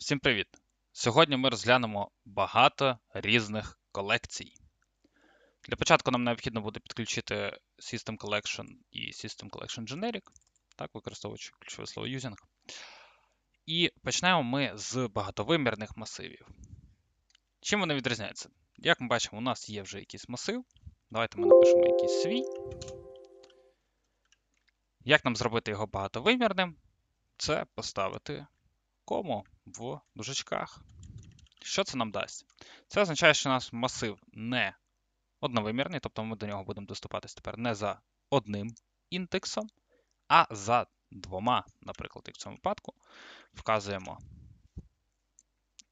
Всім привіт! Сьогодні ми розглянемо багато різних колекцій. Для початку нам необхідно буде підключити System Collection і System Collection Generic, так, використовуючи ключове слово using. І почнемо ми з багатовимірних масивів. Чим вони відрізняються? Як ми бачимо, у нас є вже якийсь масив. Давайте ми напишемо якийсь свій. Як нам зробити його багатовимірним? Це поставити кому в дужечках. Що це нам дасть? Це означає, що у нас масив не одновимірний, тобто ми до нього будемо доступатись тепер не за одним індексом, а за двома, наприклад, як в цьому випадку, вказуємо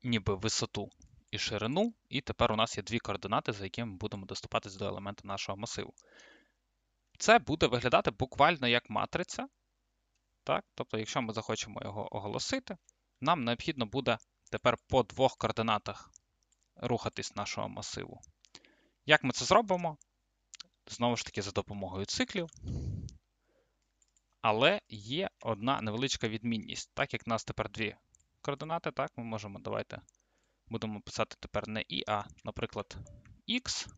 ніби висоту і ширину, і тепер у нас є дві координати, за якими ми будемо доступатись до елемента нашого масиву. Це буде виглядати буквально як матриця. Так? Тобто, якщо ми захочемо його оголосити, нам необхідно буде тепер по двох координатах рухатись нашого масиву. Як ми це зробимо? Знову ж таки, за допомогою циклів. Але є одна невеличка відмінність. Так як в нас тепер дві координати, так, ми можемо, давайте будемо писати тепер не і, а, наприклад, x.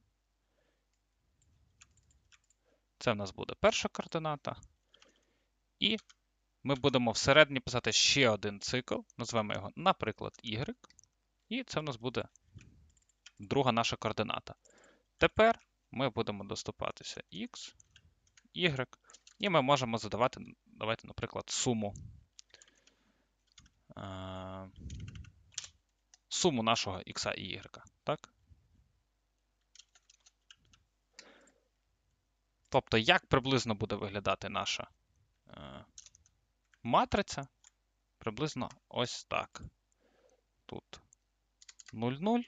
Це в нас буде перша координата. І ми будемо всередині писати ще один цикл, назвемо його, наприклад, y. І це в нас буде друга наша координата. Тепер ми будемо доступатися x, y, і ми можемо задавати, давайте, наприклад, суму. Е, суму нашого x і y. Так? Тобто, як приблизно буде виглядати наша е, матриця приблизно ось так. Тут 0, 0,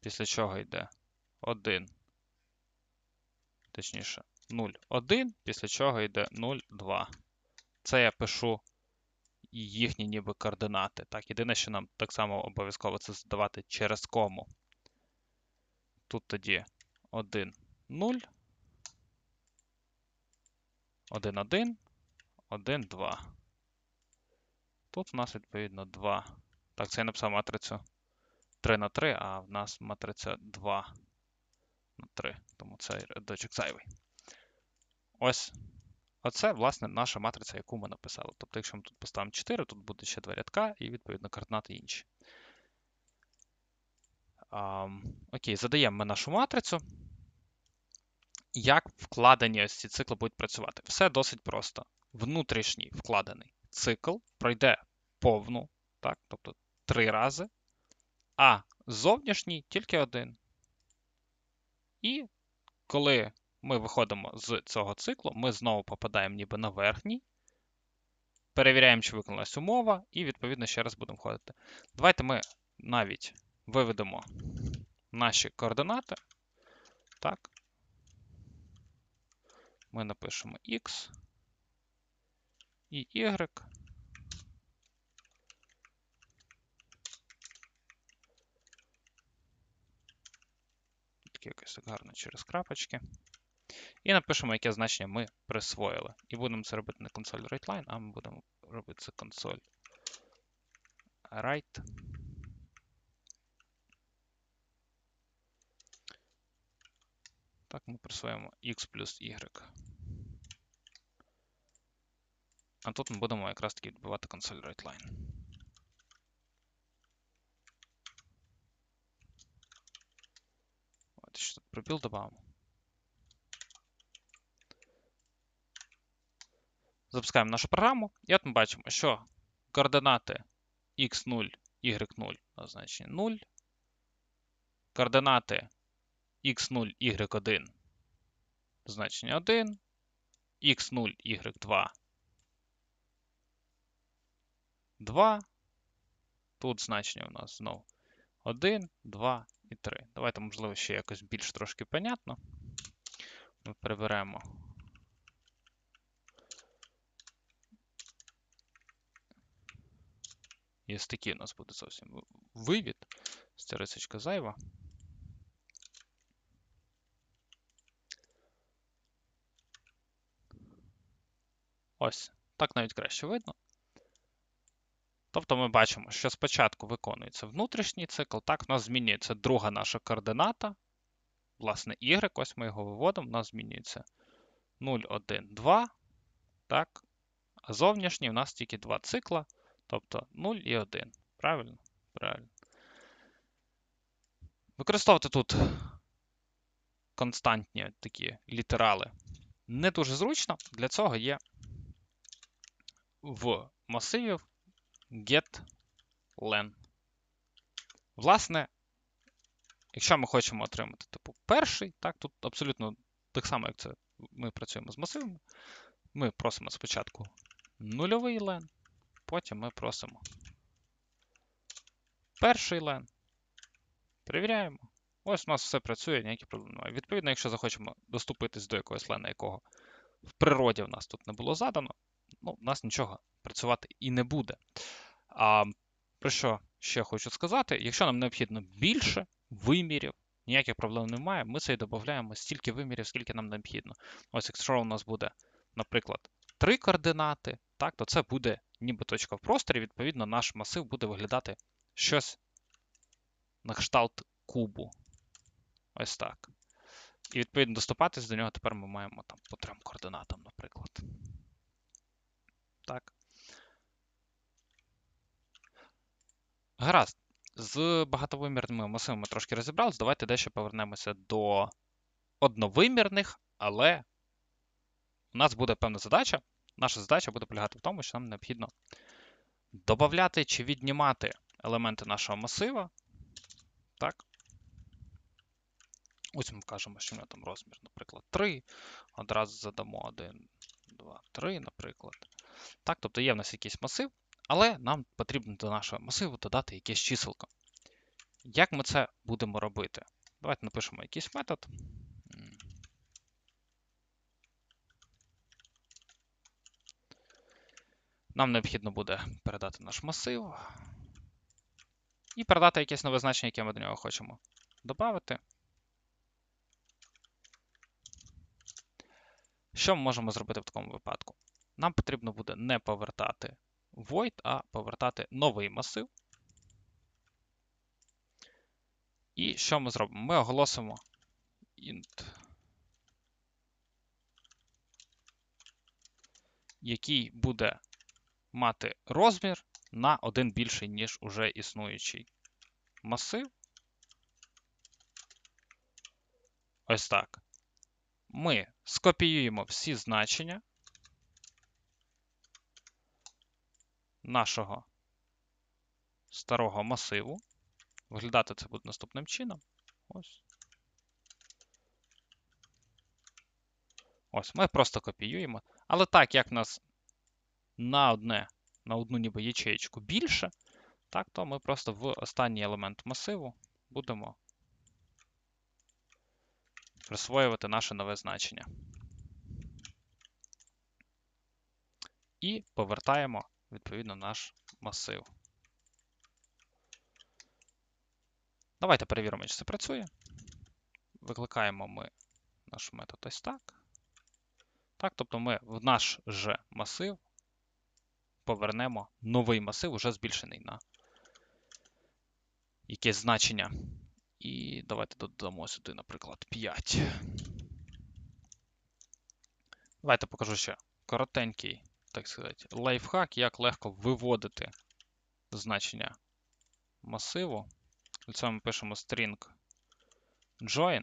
після чого йде 1, точніше, 0, 1, після чого йде 0, 2. Це я пишу їхні ніби координати. Так, Єдине, що нам так само обов'язково це задавати через кому. Тут тоді 1, 0, 1, 1, 1, 2. Тут у нас, відповідно, 2. Так, це я написав матрицю 3 на 3, а в нас матриця 2 на 3. Тому цей рядочок зайвий. Ось. Оце, власне, наша матриця, яку ми написали. Тобто, якщо ми тут поставимо 4, тут буде ще два рядка і, відповідно, координати інші. А, окей, задаємо ми нашу матрицю. Як вкладені ось ці цикли будуть працювати? Все досить просто внутрішній вкладений цикл пройде повну, так, тобто три рази, а зовнішній тільки один. І коли ми виходимо з цього циклу, ми знову попадаємо ніби на верхній, перевіряємо, чи виконалась умова, і, відповідно, ще раз будемо входити. Давайте ми навіть виведемо наші координати. Так. Ми напишемо X і Y. Тільки якось так гарно через крапочки. І напишемо, яке значення ми присвоїли. І будемо це робити не консоль WriteLine, а ми будемо робити це консоль write. Так, ми присвоїмо x плюс y. А тут ми будемо якраз таки відбивати консоль WriteLine. Давайте ще тут пробіл додамо. Запускаємо нашу програму, і от ми бачимо, що координати x0, y0 означені 0. Координати x0, y1 значення 1, x0, y2 2. Тут значення у нас знову 1, 2 і 3. Давайте, можливо, ще якось більш трошки понятно. Ми приберемо. І ось такий у нас буде зовсім вивід. Ця зайва. Ось, так навіть краще видно. Тобто ми бачимо, що спочатку виконується внутрішній цикл, так, у нас змінюється друга наша координата. Власне, y, ось ми його виводимо, у нас змінюється 0, 1, 2. Так. А зовнішній у нас тільки два цикла, тобто 0 і 1. Правильно? Правильно. Використовувати тут константні такі літерали не дуже зручно. Для цього є в масиві getLen. Власне, якщо ми хочемо отримати типу перший, так, тут абсолютно так само, як це ми працюємо з масивами, ми просимо спочатку нульовий лен, потім ми просимо перший лен. Перевіряємо. Ось у нас все працює, ніякі проблеми немає. Відповідно, якщо захочемо доступитись до якогось лена, якого в природі в нас тут не було задано, ну, у нас нічого працювати і не буде. А про що ще хочу сказати? Якщо нам необхідно більше вимірів, ніяких проблем немає, ми це і додаємо стільки вимірів, скільки нам необхідно. Ось, якщо у нас буде, наприклад, три координати, так, то це буде ніби точка в просторі, відповідно, наш масив буде виглядати щось на кшталт кубу. Ось так. І відповідно доступатись до нього тепер ми маємо там по трьом координатам, наприклад. Так. Гаразд. З багатовимірними масивами трошки розібрались. Давайте дещо повернемося до одновимірних, але у нас буде певна задача. Наша задача буде полягати в тому, що нам необхідно додати чи віднімати елементи нашого масива. Так. Ось ми вкажемо, що в нього там розмір, наприклад, 3. Одразу задамо 1, 2, 3, наприклад. Так, тобто є в нас якийсь масив, але нам потрібно до нашого масиву додати якесь чиселко. Як ми це будемо робити? Давайте напишемо якийсь метод. Нам необхідно буде передати наш масив і передати якесь нове значення, яке ми до нього хочемо додати. Що ми можемо зробити в такому випадку? Нам потрібно буде не повертати void, а повертати новий масив. І що ми зробимо? Ми оголосимо int, який буде мати розмір на один більший, ніж уже існуючий масив. Ось так. Ми скопіюємо всі значення нашого старого масиву. Виглядати це буде наступним чином. Ось. Ось, ми просто копіюємо. Але так, як в нас на одне, на одну ніби ячеєчку більше, так, то ми просто в останній елемент масиву будемо присвоювати наше нове значення. І повертаємо, відповідно, наш масив. Давайте перевіримо, чи це працює. Викликаємо ми наш метод ось так. Так, тобто ми в наш же масив повернемо новий масив, уже збільшений на якесь значення. І давайте додамо сюди, наприклад, 5. Давайте покажу ще коротенький, так сказати, лайфхак, як легко виводити значення масиву. Для цього ми пишемо string join.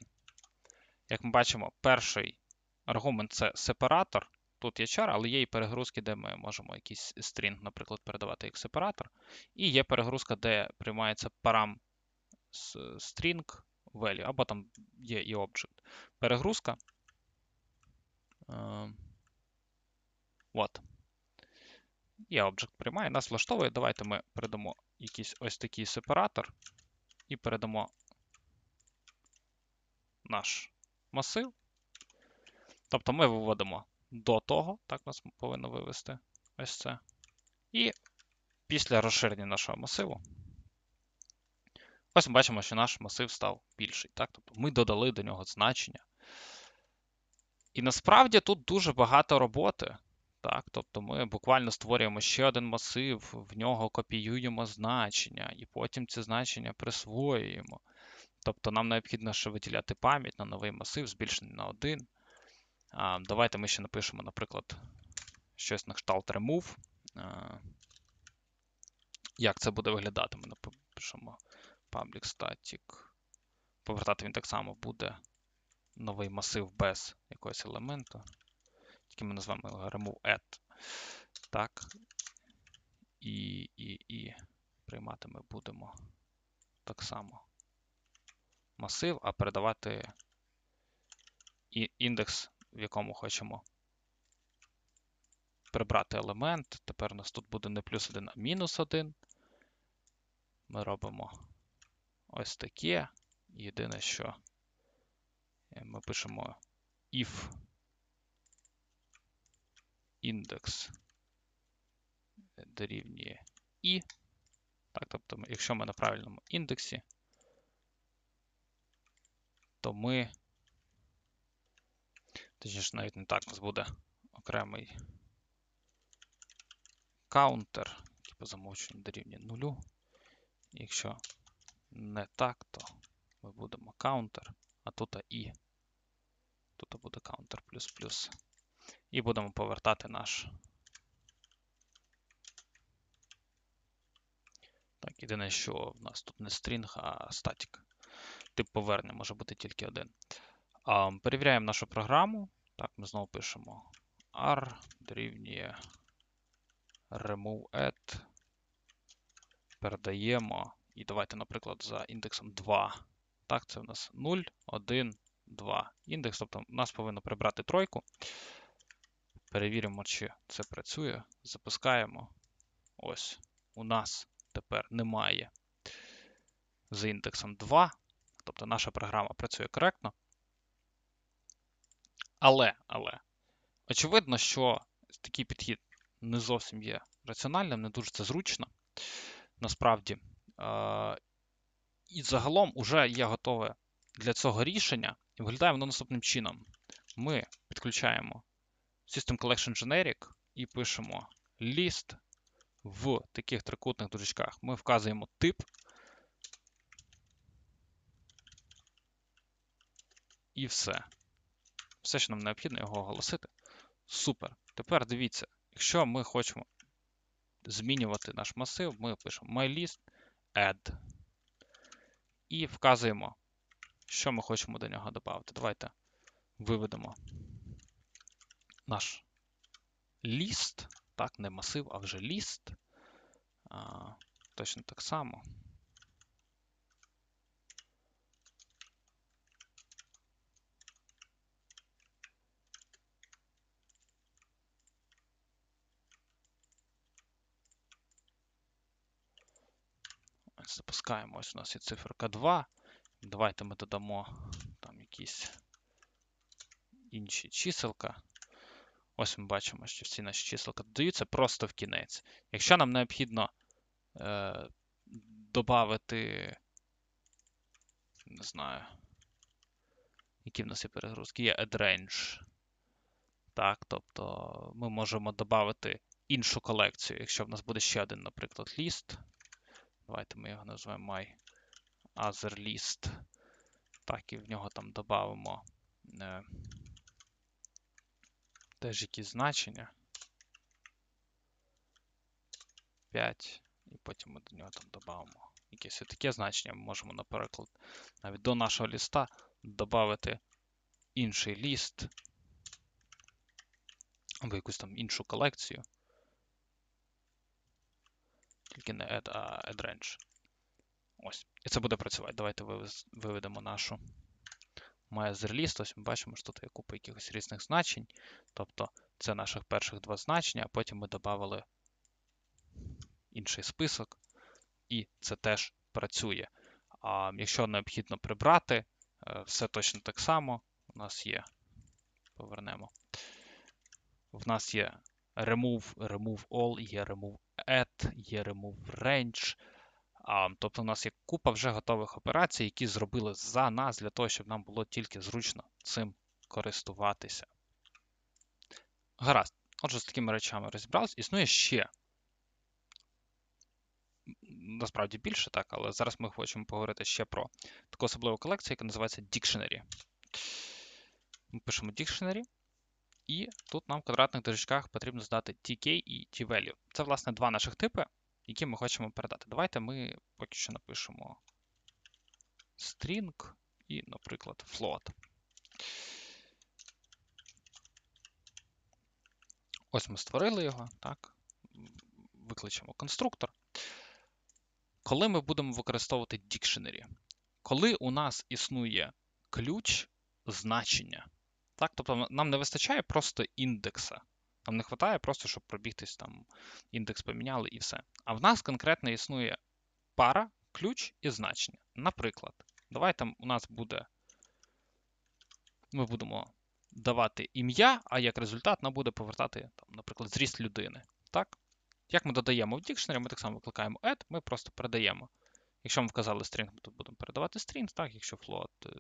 Як ми бачимо, перший аргумент це сепаратор. Тут є char, але є і перегрузки, де ми можемо якийсь string, наприклад, передавати як сепаратор. І є перегрузка, де приймається парам string value, або там є і object. Перегрузка. Е, от. І object приймає, нас влаштовує. Давайте ми передамо якийсь ось такий сепаратор і передамо наш масив. Тобто ми виводимо до того, так нас повинно вивести ось це. І після розширення нашого масиву Ось ми бачимо, що наш масив став більший. Так? Тобто Ми додали до нього значення. І насправді тут дуже багато роботи. Так, тобто ми буквально створюємо ще один масив, в нього копіюємо значення, і потім ці значення присвоюємо. Тобто нам необхідно ще виділяти пам'ять на новий масив, збільшений на 1. А, Давайте ми ще напишемо, наприклад, щось на кшталт remove. А, Як це буде виглядати? Ми напишемо public static. Повертати він так само буде новий масив без якогось елементу. Тільки ми назвемо remove add. Так. І, і, і приймати ми будемо так само масив, а передавати індекс, в якому хочемо прибрати елемент. Тепер у нас тут буде не плюс 1, а мінус 1. Ми робимо ось таке. Єдине, що ми пишемо if індекс дорівнює і. Так, тобто, якщо ми на правильному індексі, то ми, точніше, навіть не так, у нас буде окремий каунтер, який по замовченню дорівнює нулю. Якщо не так, то ми будемо каунтер, а тут і. Тут буде каунтер плюс-плюс. І будемо повертати наш. Так, єдине, що в нас тут не стрінг, а статік. Тип повернення може бути тільки один. А, Перевіряємо нашу програму. Так, ми знову пишемо R дорівнює remove add. Передаємо. І давайте, наприклад, за індексом 2. Так, це в нас 0, 1, 2. Індекс, тобто нас повинно прибрати тройку. Перевіримо, чи це працює. Запускаємо. Ось. У нас тепер немає з індексом 2. Тобто наша програма працює коректно. Але, але, очевидно, що такий підхід не зовсім є раціональним, не дуже це зручно. Насправді. І загалом уже є готове для цього рішення. І виглядає воно наступним чином. Ми підключаємо System Collection Generic і пишемо list в таких трикутних дужечках. Ми вказуємо тип. І все. Все, що нам необхідно, його оголосити. Супер. Тепер дивіться, якщо ми хочемо змінювати наш масив, ми пишемо mylist add. І вказуємо, що ми хочемо до нього додати. Давайте виведемо наш ліст. Так, не масив, а вже ліст. А, Точно так само. Запускаємо, ось у нас є циферка 2. Давайте ми додамо там якісь інші чиселка. Ось ми бачимо, що всі наші чиселка додаються просто в кінець. Якщо нам необхідно е, додати, не знаю, які в нас є перегрузки, є add Так, тобто ми можемо додати іншу колекцію, якщо в нас буде ще один, наприклад, ліст. Давайте ми його назвемо My. Так, і в нього там додамо е, теж якісь значення. 5. І потім ми до нього там додамо якесь таке значення. Ми можемо, наприклад, навіть до нашого ліста додати інший ліст або якусь там іншу колекцію. Тільки не add, а add. Ось. І це буде працювати. Давайте виведемо нашу MyAzerList. Ось ми бачимо, що тут є купа якихось різних значень. Тобто це наших перших два значення, а потім ми додали інший список, і це теж працює. А якщо необхідно прибрати, е, все точно так само. У нас є. Повернемо. В нас є remove, remove all, є remove add, є remove range. Тобто, у нас є купа вже готових операцій, які зробили за нас для того, щоб нам було тільки зручно цим користуватися. Гаразд. Отже, з такими речами розібрались. Існує ще. Насправді більше так, але зараз ми хочемо поговорити ще про таку особливу колекцію, яка називається Dictionary. Ми пишемо Dictionary, і тут нам в квадратних дорожках потрібно здати TK і T-value. Це, власне, два наших типи, які ми хочемо передати. Давайте ми поки що напишемо string і, наприклад, float. Ось ми створили його, так. Викличемо конструктор. Коли ми будемо використовувати dictionary? Коли у нас існує ключ значення. Так? Тобто нам не вистачає просто індекса. Нам не вистачає просто, щоб пробігтись там, індекс поміняли і все. А в нас конкретно існує пара, ключ і значення. Наприклад, давайте у нас буде. Ми будемо давати ім'я, а як результат нам буде повертати, там, наприклад, зріст людини. Так? Як ми додаємо в дictionary, ми так само викликаємо add, ми просто передаємо. Якщо ми вказали string, ми тут будемо передавати string, так, якщо float е,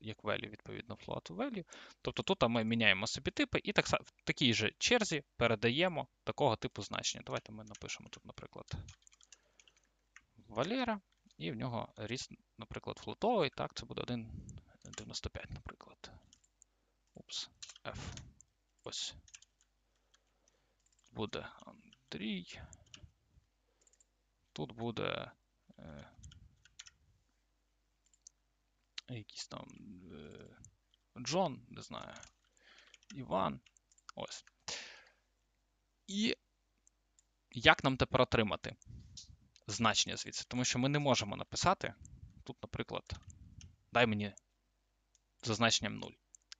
як value, відповідно float value. Тобто тут ми міняємо собі типи і так, в такій же черзі передаємо такого типу значення. Давайте ми напишемо тут, наприклад, Валера, і в нього ріст, наприклад, флотовий, так, це буде 1,95, наприклад. Упс, F. Ось. Буде Андрій. Тут буде е, якийсь там е, Джон, не знаю, Іван. Ось. І як нам тепер отримати значення звідси? Тому що ми не можемо написати. Тут, наприклад, дай мені за значенням 0.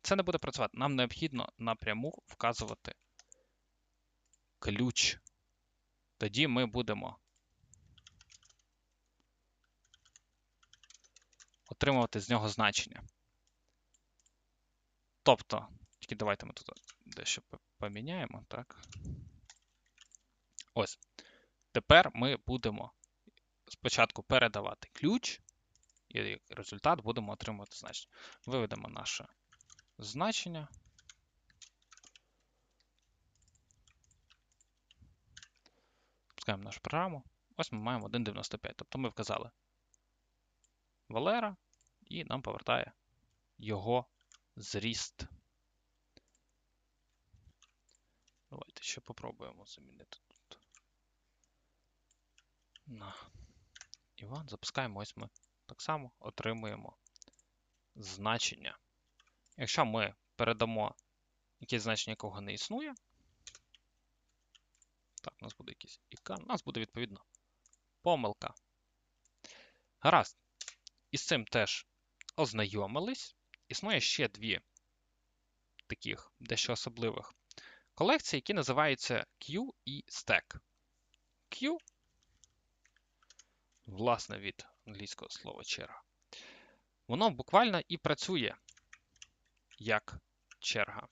Це не буде працювати. Нам необхідно напряму вказувати ключ. Тоді ми будемо отримувати з нього значення. Тобто, тільки давайте ми тут дещо поміняємо, так? Ось. Тепер ми будемо спочатку передавати ключ, і результат будемо отримувати значення. Виведемо наше значення. Пускаємо нашу програму. Ось ми маємо 1,95. Тобто ми вказали Валера, і нам повертає його зріст. Давайте ще попробуємо замінити тут. На Іван. Запускаємо, ось ми так само отримуємо значення. Якщо ми передамо якесь значення, якого не існує, так, у нас буде якийсь ікан, у нас буде відповідно помилка. Гаразд. І з цим теж ознайомились. Існує ще дві таких дещо особливих колекції, які називаються Q і Stack. Q, власне, від англійського слова черга. Воно буквально і працює як черга.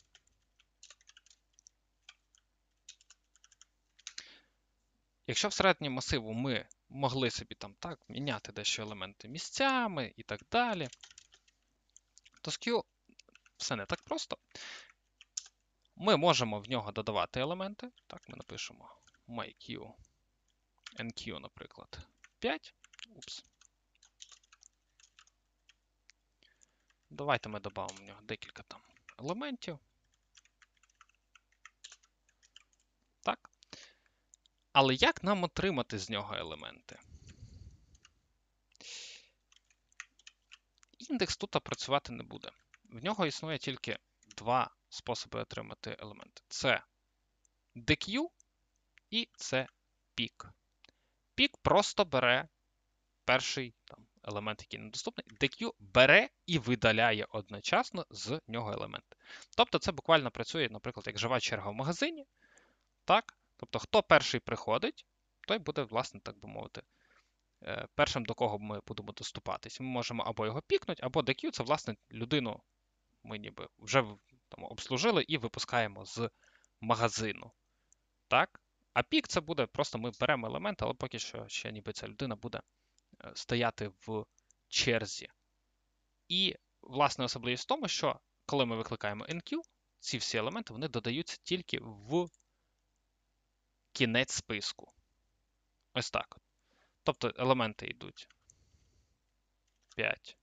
Якщо в середньому масиву ми могли собі там так міняти дещо елементи місцями і так далі, то Q все не так просто. Ми можемо в нього додавати елементи. Так, ми напишемо myQ, NQ, наприклад, 5. Упс. Давайте ми додамо в нього декілька там елементів. Так. Але як нам отримати з нього елементи? Індекс тут працювати не буде. В нього існує тільки два способи отримати елементи. Це DQ і це пік. Пік просто бере перший там, елемент, який недоступний. DQ бере і видаляє одночасно з нього елементи. Тобто це буквально працює, наприклад, як жива черга в магазині. Так? Тобто, хто перший приходить, той буде, власне, так би мовити, е, першим до кого ми будемо доступатись. Ми можемо або його пікнути, або DQ це, власне, людину ми ніби вже там, обслужили і випускаємо з магазину. Так? А пік це буде просто ми беремо елемент, але поки що ще ніби ця людина буде е, стояти в черзі. І, власне, особливість в тому, що коли ми викликаємо NQ, ці всі елементи вони додаються тільки в кінець списку. Ось так. Тобто елементи йдуть 5,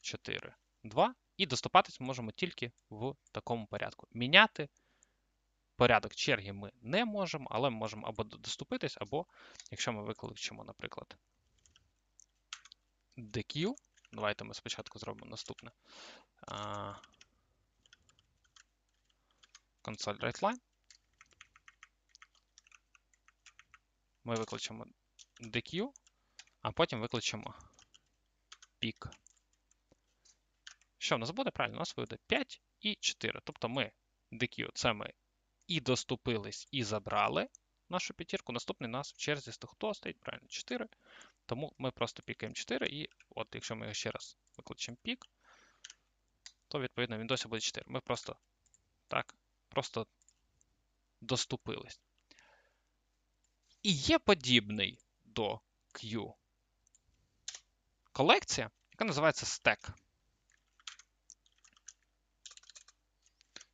4, 2. І доступатись ми можемо тільки в такому порядку. Міняти порядок черги ми не можемо, але ми можемо або доступитись, або, якщо ми викличемо, наприклад, DQ. Давайте ми спочатку зробимо наступне. Console Ми викличемо DQ, а потім викличемо peak. Що в нас буде? Правильно, у нас вийде 5 і 4. Тобто ми DQ це ми і доступились, і забрали нашу п'ятірку. Наступний у нас в черзі хто стоїть, правильно, 4. Тому ми просто пікаємо 4, і от якщо ми його ще раз викличемо пік, то відповідно він досі буде 4. Ми просто так, просто доступились. І є подібний до Q колекція, яка називається Stack.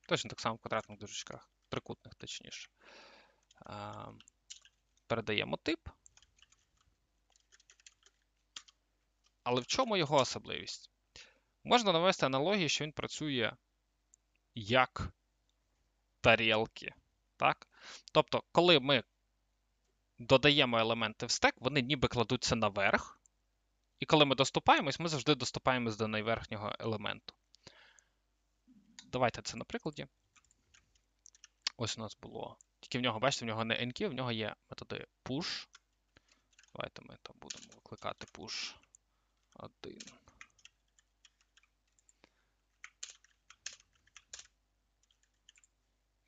Точно так само в квадратних дужечках, трикутних, точніше. Передаємо тип. Але в чому його особливість? Можна навести аналогію, що він працює як тарілки. Так? Тобто, коли ми додаємо елементи в стек, вони ніби кладуться наверх. І коли ми доступаємось, ми завжди доступаємось до найверхнього елементу. Давайте це на прикладі. Ось у нас було. Тільки в нього, бачите, в нього не enk, в нього є методи push. Давайте ми там будемо викликати push 1.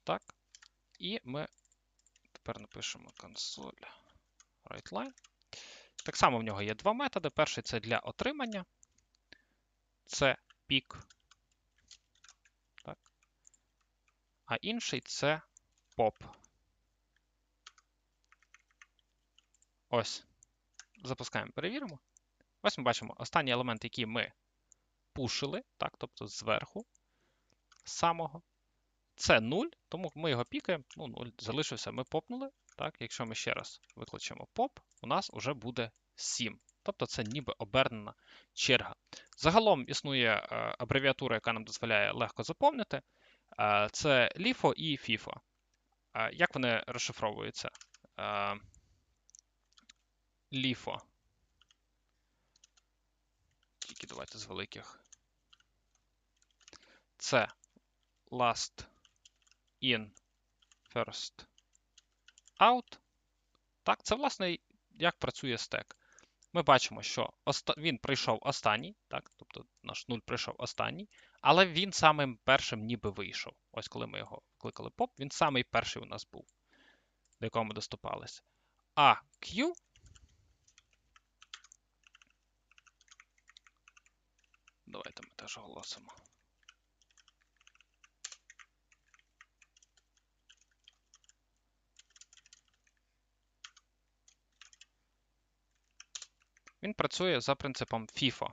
Так. І ми тепер напишемо console writeLine. Так само в нього є два методи. Перший це для отримання. Це pick. Так. А інший це pop. Ось. Запускаємо, перевіримо. Ось ми бачимо останній елемент, який ми пушили, так, тобто зверху самого. Це 0, тому ми його пікаємо. Ну, 0 залишився, ми попнули. Так, Якщо ми ще раз викличемо поп, у нас вже буде 7. Тобто це ніби обернена черга. Загалом існує е, абревіатура, яка нам дозволяє легко заповнити. Е, це LIFO і FIFO. Е, як вони розшифровуються? LIFO. Тільки давайте з великих. Це last in, first out. Так, це, власне, як працює стек. Ми бачимо, що він прийшов останній, так, тобто наш 0 прийшов останній, але він самим першим ніби вийшов. Ось коли ми його кликали поп, він самий перший у нас був, до якого ми доступалися. А Q. Давайте ми теж оголосимо. Він працює за принципом FIFO.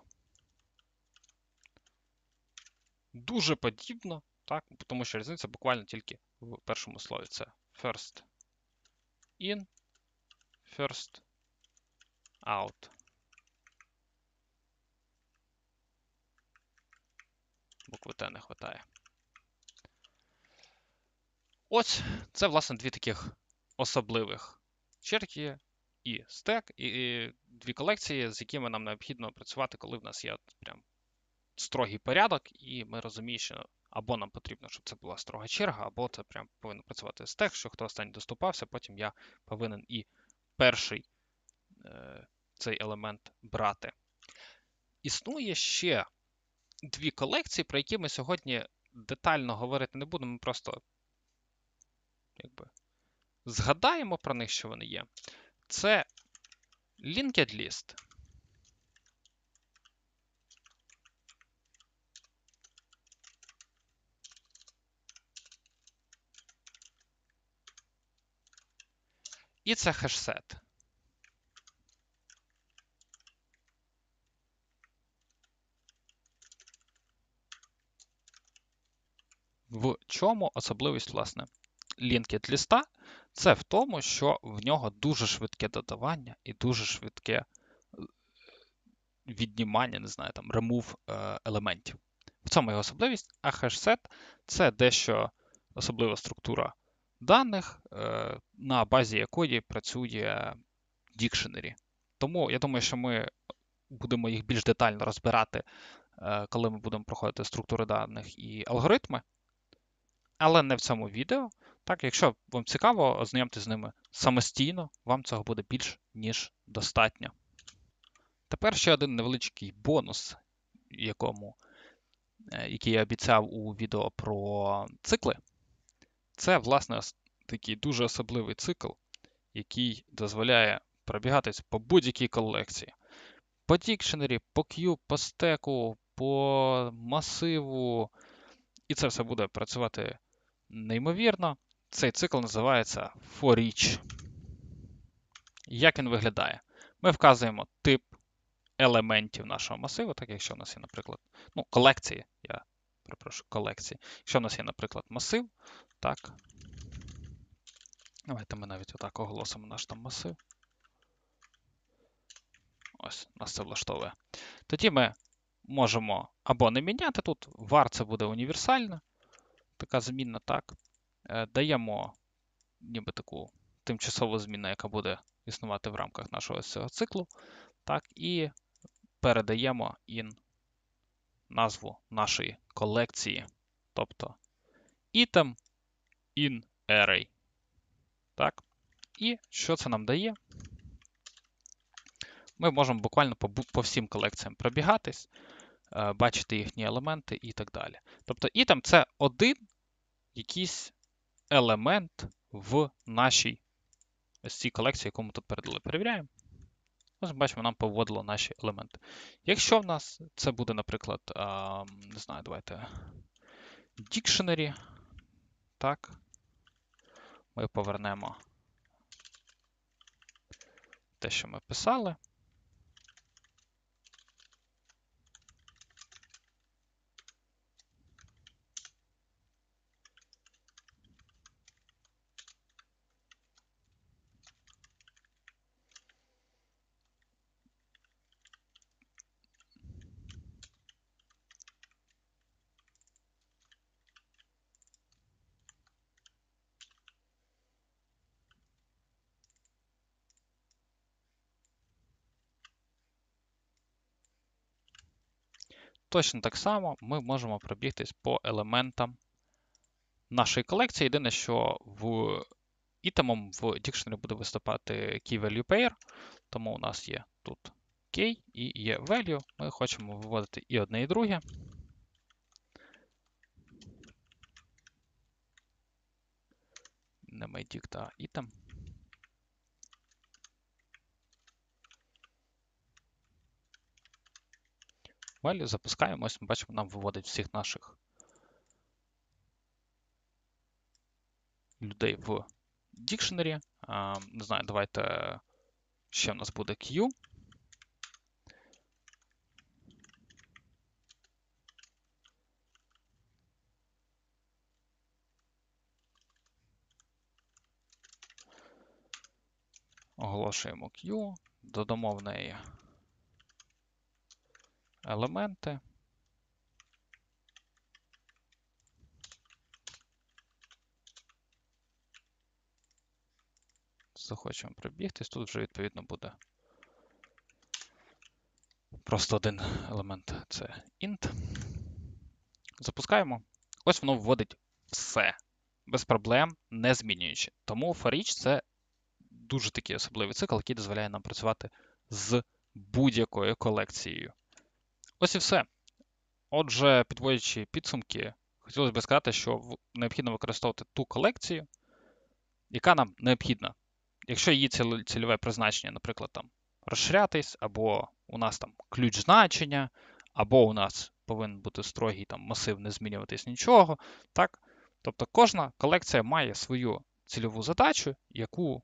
Дуже подібно, так, тому що різниця буквально тільки в першому слові. Це first in, first out. Букви Т не вистачає. Ось це, власне, дві таких особливих черги і стек, і дві колекції, з якими нам необхідно працювати, коли в нас є прям строгий порядок, і ми розуміємо, що або нам потрібно, щоб це була строга черга, або це прям повинно працювати стек, що хто останній доступався, потім я повинен і перший е, цей елемент брати. Існує ще дві колекції, про які ми сьогодні детально говорити не будемо, ми просто якби, згадаємо про них, що вони є. Це linked list. І це хешсет. В чому особливість, власне, linked ліста? Це в тому, що в нього дуже швидке додавання і дуже швидке е, віднімання, не знаю, там, е, елементів. В цьому його особливість, а хешсет це дещо особлива структура даних, е, на базі якої працює Dictionary. Тому я думаю, що ми будемо їх більш детально розбирати, е, коли ми будемо проходити структури даних і алгоритми. Але не в цьому відео. Так, Якщо вам цікаво, ознайомтесь з ними самостійно, вам цього буде більш ніж достатньо. Тепер ще один невеличкий бонус, якому, е, який я обіцяв у відео про цикли. Це, власне, такий дуже особливий цикл, який дозволяє пробігатись по будь-якій колекції. По Dictionary, по Q, по стеку, по масиву. І це все буде працювати неймовірно. Цей цикл називається for each. Як він виглядає? Ми вказуємо тип елементів нашого масиву, так якщо у нас є, наприклад, ну, колекції, я перепрошую, колекції. Якщо у нас є, наприклад, масив, так. Давайте ми навіть отак оголосимо наш там масив. Ось, нас це влаштовує. Тоді ми можемо або не міняти тут, var це буде універсальна, така змінна, так. Е, даємо ніби таку тимчасову зміну, яка буде існувати в рамках нашого цього циклу. Так, І передаємо in назву нашої колекції, тобто item in array. Так. І що це нам дає? Ми можемо буквально по, по всім колекціям пробігатись, е, бачити їхні елементи і так далі. Тобто item це один якийсь елемент в нашій ось цій колекції, яку ми тут передали. Перевіряємо. Ось бачимо, нам поводило наші елементи. Якщо в нас це буде, наприклад, не знаю, давайте Dictionary, так, ми повернемо те, що ми писали. Точно так само ми можемо пробігтись по елементам нашої колекції. Єдине, що в ітемом в Dictionary буде виступати key value pair, тому у нас є тут key і є value. Ми хочемо виводити і одне, і друге. Не MyDict, а item. Value, запускаємо, ось ми бачимо, нам виводить всіх наших людей в Dictionary. Не знаю, давайте ще в нас буде Q. Оголошуємо Q, додамо в неї елементи. Захочемо прибігтись, тут вже, відповідно, буде просто один елемент це int. Запускаємо. Ось воно вводить все. Без проблем, не змінюючи. Тому for це дуже такий особливий цикл, який дозволяє нам працювати з будь-якою колекцією. Ось і все. Отже, підводячи підсумки, хотілося б сказати, що необхідно використовувати ту колекцію, яка нам необхідна. Якщо її цільове призначення, наприклад, там розширятись, або у нас там ключ значення, або у нас повинен бути строгий там масив, не змінюватись нічого. так? Тобто кожна колекція має свою цільову задачу, яку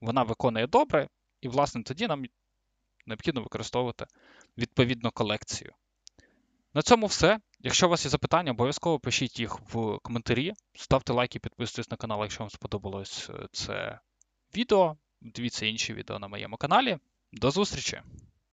вона виконує добре, і, власне, тоді нам необхідно використовувати відповідну колекцію. На цьому все. Якщо у вас є запитання, обов'язково пишіть їх в коментарі, ставте лайки, підписуйтесь на канал, якщо вам сподобалось е, це відео. Дивіться інші відео на моєму каналі. До зустрічі!